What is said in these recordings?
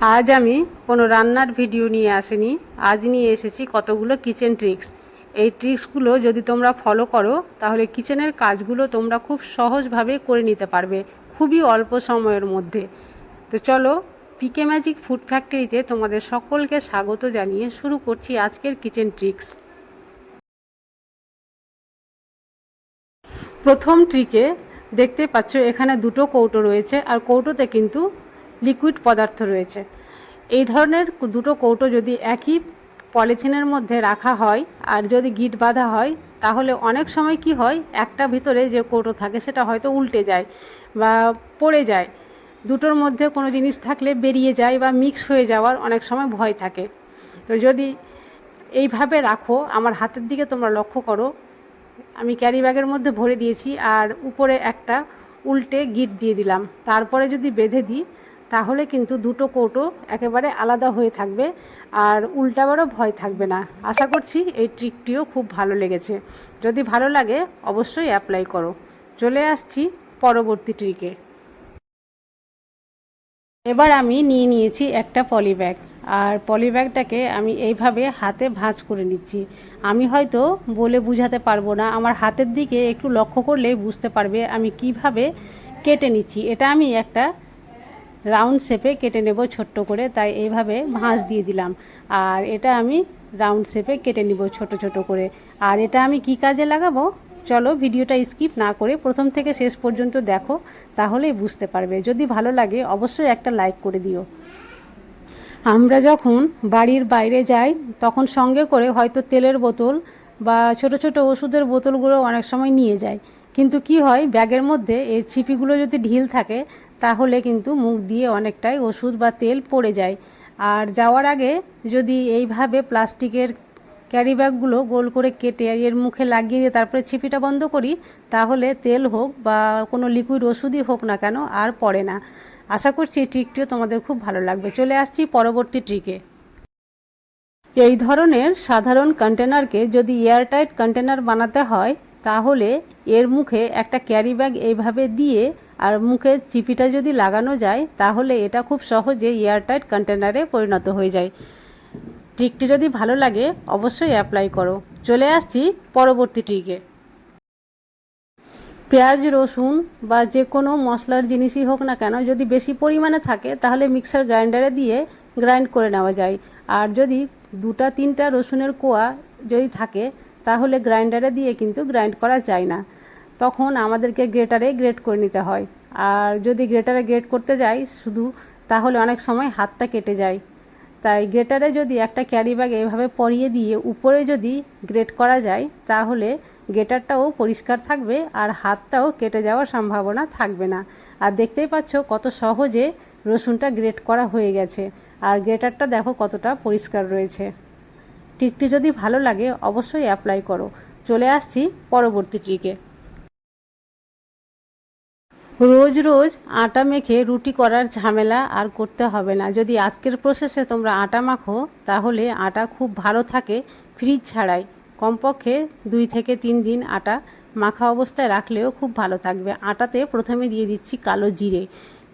আজ আমি কোনো রান্নার ভিডিও নিয়ে আসিনি। আজ নিয়ে এসেছি কতগুলো কিচেন ট্রিক্স এই ট্রিক্সগুলো যদি তোমরা ফলো করো, তাহলে কিচেনের কাজগুলো তোমরা খুব সহজভাবে করে নিতে পারবে, খুবই অল্প সময়ের মধ্যে। তো চলো পিকে ম্যাজিক ফুড ফ্যাক্টরিতে তোমাদের সকলকে স্বাগত জানিয়ে শুরু করছি আজকের কিচেন ট্রিক্স প্রথম ট্রিকে দেখতে পাচ্ছ, এখানে দুটো কৌটো রয়েছে, আর কৌটোতে কিন্তু লিকুইড পদার্থ রয়েছে। এই ধরনের দুটো কৌটো যদি একই পলিথিনের মধ্যে রাখা হয় আর যদি গিট বাঁধা হয়, তাহলে অনেক সময় কি হয়, একটা ভিতরে যে কৌটো থাকে সেটা হয়তো উল্টে যায় বা পড়ে যায়। দুটোর মধ্যে কোনো জিনিস থাকলে বেরিয়ে যায় বা মিক্স হয়ে যাওয়ার অনেক সময় ভয় থাকে। তো যদি এইভাবে রাখো, আমার হাতের দিকে তোমরা লক্ষ্য করো, আমি ক্যারি ব্যাগের মধ্যে ভরে দিয়েছি আর উপরে একটা উল্টে গিট দিয়ে দিলাম। তারপরে যদি বেঁধে দিই তাহলে কিন্তু দুটো কৌটো একেবারে আলাদা হয়ে থাকবে আর উল্টাবারও ভয় থাকবে না। আশা করছি এই ট্রিকটিও খুব ভালো লেগেছে। যদি ভালো লাগে, অবশ্যই অ্যাপ্লাই করো। চলে আসছি পরবর্তী ট্রিকে। এবার আমি নিয়ে নিয়েছি একটা পলি ব্যাগ আর পলি ব্যাগটাকে আমি এইভাবে হাতে ভাঁজ করে নিচ্ছি। আমি হয়তো বলে বুঝাতে পারব না। আমার হাতের দিকে একটু লক্ষ্য করলেই বুঝতে পারবে আমি কীভাবে কেটে নিচ্ছি। এটা আমি একটা রাউন্ড শেপে কেটে নেব ছোট্ট করে, তাই এইভাবে ভাঁজ দিয়ে দিলাম। আর এটা আমি রাউন্ড শেপে কেটে নিব ছোট ছোট করে। আর এটা আমি কি কাজে লাগাবো? চলো ভিডিওটা স্কিপ না করে প্রথম থেকে শেষ পর্যন্ত দেখো, তাহলেই বুঝতে পারবে। যদি ভালো লাগে, অবশ্যই একটা লাইক করে দিও। আমরা যখন বাড়ির বাইরে যাই, তখন সঙ্গে করে হয়তো তেলের বোতল বা ছোট ছোট ওষুধের বোতলগুলো অনেক সময় নিয়ে যাই। কিন্তু কি হয়, ব্যাগের মধ্যে এই ছিপিগুলো যদি ঢিল থাকে তাহলে কিন্তু মুখ দিয়ে অনেকটাই ওষুধ বা তেল পড়ে যায়। আর যাওয়ার আগে যদি এইভাবে প্লাস্টিকের ক্যারি ব্যাগগুলো গোল করে কেটে এর মুখে লাগিয়ে দিয়ে তারপরে ছিপিটা বন্ধ করি, তাহলে তেল হোক বা কোনো লিকুইড ওষুধই হোক না কেন আর পড়ে না। আশা করছি এই ট্রিকটিও তোমাদের খুব ভালো লাগবে। চলে আসছি পরবর্তী ট্রিকে এই ধরনের সাধারণ কন্টেনারকে যদি এয়ারটাইট কন্টেনার বানাতে হয় তাহলে এর মুখে একটা ক্যারি ব্যাগ এইভাবে দিয়ে আর মুখের চিপিটা যদি লাগানো যায়, তাহলে এটা খুব সহজে এয়ারটাইট কন্টেনারে পরিণত হয়ে যায়। ট্রিকটি যদি ভালো লাগে, অবশ্যই অ্যাপ্লাই করো। চলে আসছি পরবর্তী ট্রিকে পেঁয়াজ, রসুন বা যে কোনো মশলার জিনিসই হোক না কেন, যদি বেশি পরিমাণে থাকে, তাহলে মিক্সার গ্রাইন্ডারে দিয়ে গ্রাইন্ড করে নেওয়া যায়। আর যদি দুটা, তিনটা রসুনের কোয়া যদি থাকে তাহলে গ্রাইন্ডারে দিয়ে কিন্তু গ্রাইন্ড করা যায় না। তখন আমাদেরকে গ্রেটারে গ্রেট করে নিতে হয়। আর যদি গ্রেটারে গ্রেট করতে যাই শুধু, তাহলে অনেক সময় হাতটা কেটে যায়। তাই গ্রেটারে যদি একটা ক্যারি ব্যাগ এভাবে পরিয়ে দিয়ে উপরে যদি গ্রেট করা যায়, তাহলে গ্রেটারটাও পরিষ্কার থাকবে আর হাতটাও কেটে যাওয়ার সম্ভাবনা থাকবে না। আর দেখতেই পাচ্ছ কত সহজে রসুনটা গ্রেট করা হয়ে গেছে। আর গ্রেটারটা দেখো কতটা পরিষ্কার রয়েছে। ট্রিকটি যদি ভালো লাগে, অবশ্যই অ্যাপ্লাই করো। চলে আসছি পরবর্তী ট্রিকে। রোজ রোজ আটা মেখে রুটি করার ঝামেলা আর করতে হবে না। যদি আজকের প্রসেসে তোমরা আটা মাখো, তাহলে আটা খুব ভালো থাকে ফ্রিজ ছাড়াই। কমপক্ষে দুই থেকে তিন দিন আটা মাখা অবস্থায় রাখলেও খুব ভালো থাকবে। আটাতে প্রথমে দিয়ে দিচ্ছি কালো জিরে।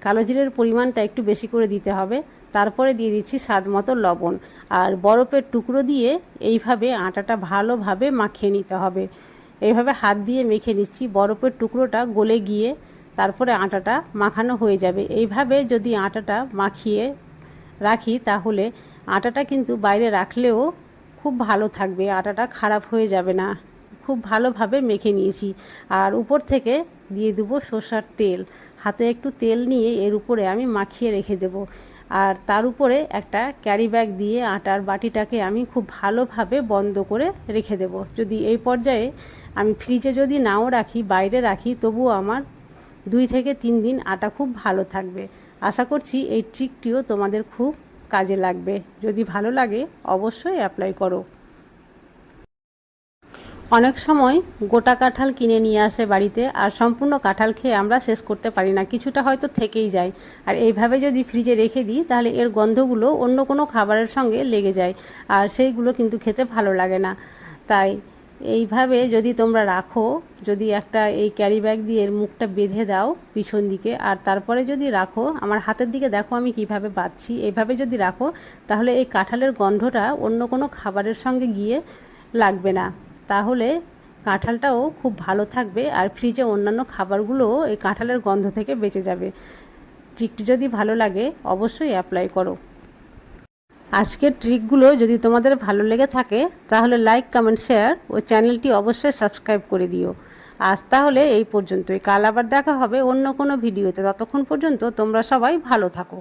কালো জিরের পরিমাণটা একটু বেশি করে দিতে হবে। তারপরে দিয়ে দিচ্ছি স্বাদ মতো লবণ। আর বরফের টুকরো দিয়ে এইভাবে আটাটা ভালোভাবে মাখিয়ে নিতে হবে। এইভাবে হাত দিয়ে মেখে নিচ্ছি। বরফের টুকরোটা গলে গিয়ে তারপরে আটাটা মাখানো হয়ে যাবে। এইভাবে যদি আটাটা মাখিয়ে রাখি, তাহলে আটাটা কিন্তু বাইরে রাখলেও খুব ভালো থাকবে। আটাটা খারাপ হয়ে যাবে না। খুব ভালোভাবে মেখে নিয়েছি। আর উপর থেকে দিয়ে দেবো সর্ষার তেল। হাতে একটু তেল নিয়ে এর উপরে আমি মাখিয়ে রেখে দেব। আর তার উপরে একটা ক্যারি ব্যাগ দিয়ে আটার বাটিটাকে আমি খুব ভালোভাবে বন্ধ করে রেখে দেব। যদি এই পর্যায়ে আমি ফ্রিজে যদি নাও রাখি, বাইরে রাখি, তবুও আমার দুই থেকে তিন দিন আটা খুব ভালো থাকবে। আশা করছি এই ট্রিকটিও তোমাদের খুব কাজে লাগবে। যদি ভালো লাগে, অবশ্যই অ্যাপ্লাই করো। অনেক সময় গোটা কাঁঠাল কিনে নিয়ে আসে বাড়িতে আর সম্পূর্ণ কাঁঠাল খেয়ে আমরা শেষ করতে পারি না, কিছুটা হয়তো থেকেই যায়। আর এইভাবে যদি ফ্রিজে রেখে দিই, তাহলে এর গন্ধগুলো অন্য কোনো খাবারের সঙ্গে লেগে যায় আর সেইগুলো কিন্তু খেতে ভালো লাগে না। তাই এইভাবে যদি তোমরা রাখো, যদি একটা এই ক্যারি ব্যাগ দিয়ে এর মুখটা বেঁধে দাও পিছন দিকে আর তারপরে যদি রাখো, আমার হাতের দিকে দেখো আমি কীভাবে বাঁধছি এইভাবে যদি রাখো, তাহলে এই কাঁঠালের গন্ধটা অন্য কোনো খাবারের সঙ্গে গিয়ে লাগবে না। তাহলে কাঁঠালটাও খুব ভালো থাকবে আর ফ্রিজে অন্যান্য খাবারগুলোও এই কাঁঠালের গন্ধ থেকে বেঁচে যাবে। ট্রিকটি যদি ভালো লাগে, অবশ্যই অ্যাপ্লাই করো। আজকের ট্রিকগুলো যদি তোমাদের ভালো লেগে থাকে, তাহলে লাইক কমেন্ট শেয়ার ও চ্যানেলটি অবশ্যই সাবস্ক্রাইব করে দিও। আজ তাহলে এই পর্যন্তই। কাল আবার দেখা হবে অন্য কোনো ভিডিওতে ততক্ষণ পর্যন্ত তোমরা সবাই ভালো থাকো।